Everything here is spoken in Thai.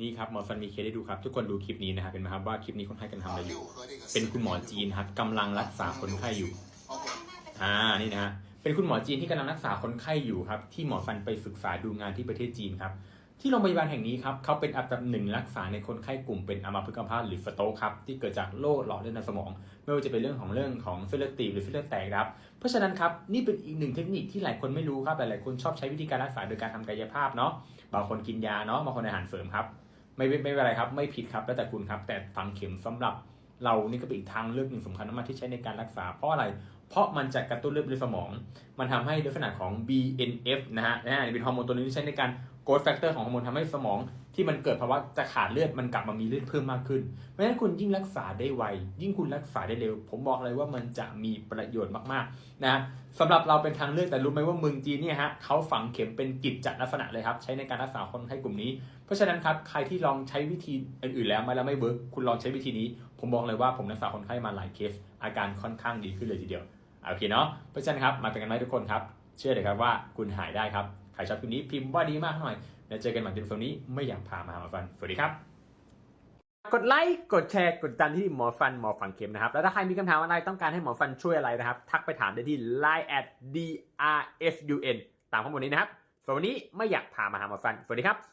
นี่ครับหมอฟันมีเคสให้ดูครับ ทุกคนดูคลิปนี้นะครับเป็นไหมครับว่าคลิปนี้คนไข้กำลังทำอะไรอยู่ เป็นคุณหมอจีนครับกำลังรักษาคนไข้อยู่อ่านี่นะฮะเป็นคุณหมอจีนที่กำลังรักษาคนไข้อยู่ครับที่หมอฟันไปศึกษาดูงานที่ประเทศจีนครับที่โรงพยาบาลแห่งนี้ครับเขาเป็นอันดับหนึ่งรักษาในคนไข้กลุ่มเป็นอัมพฤกษ์อัมพาตหรือสโตรกครับที่เกิดจากโรคหลอดเลือดในสมอง ไม่ว่าจะเป็นเรื่องของเรื่องของเส้นเลือดตีบหรือเส้นเลือดแตกครับเพราะฉะนั้นครับนี่เป็นอีกหนึ่งเทคนิคที่หลายคนไม่รู้ครับหลายๆคนชอบใช้วิธีการรักษาโดยการทำกายภาพเนาะบางคนกินยาเนาะบางคนอาหารเสริมครับ ไม่ไม่ไม่เป็นไรครับ ไม่ผิดครับแล้วแต่คุณครับ แต่ฝังเข็มสำหรับเรานี่ก็เป็นอีกทางเลือกหนึ่งสำคัญมากที่ใช้ในการรักษา เพราะอะไร เพราะมันจะกระตุ้นเลือดในสมอง มันทำให้ลักษณะของ BNF นะฮะนะฮะเป็นฮอร์โมนตัวนึงที่ใช้ในการ growth factor ของฮอร์โมนทำให้สมอง ที่มันเกิดภาวะจะขาดเลือดมันกลับมามีเลือดเพิ่มมากขึ้น เพราะฉะนั้นคุณยิ่งรักษาได้ไว ยิ่งคุณรักษาได้เร็ว ผมบอกเลยว่ามันจะมีประโยชน์มากๆนะสำหรับเราเป็นทางเลือกแต่รู้ไหมว่าเมืองจีนเนี่ยฮะเขาฝังเข็มเป็นกิจจัดลักษณะเลยครับ ใช้ในการรักษาคนไข้กลุ่มนี้ เพราะฉะนั้นครับใครที่ลองใช้วิธีอื่นๆแล้วมาแล้วไม่เวิร์กคุณลองใช้วิธีนี้ ผมบอกเลยว่าผมรักษาคนไข้มาหลายเคส อาการค่อนข้างดีขึ้นเลยทีเดียวโอเคเนาะเพราะฉะนั้นครับมาเป็นกันไหมทุกคนครับ เชื่อเลยครับว่าคุณหายได้ครับ ใครชอบคลิปนี้พิมพ์ว่าดีมากหน่อยแล้วเจอกันใหม่ในคลิปนี้ไม่อยากพามาหาหมอฟันสวัสดีครับกดไลค์ กดแชร์ กดติดตามที่หมอฟันหมอฝังเข็มนะครับ แล้วถ้าใครมีคำถามอะไรต้องการให้หมอฟันช่วยอะไรนะครับ ทักไปถามได้ที่ line at drfun ตามข้อมูลนี้นะครับสำหรับวันนี้ไม่อยากพามาหาหมอฟัน สวัสดีครับ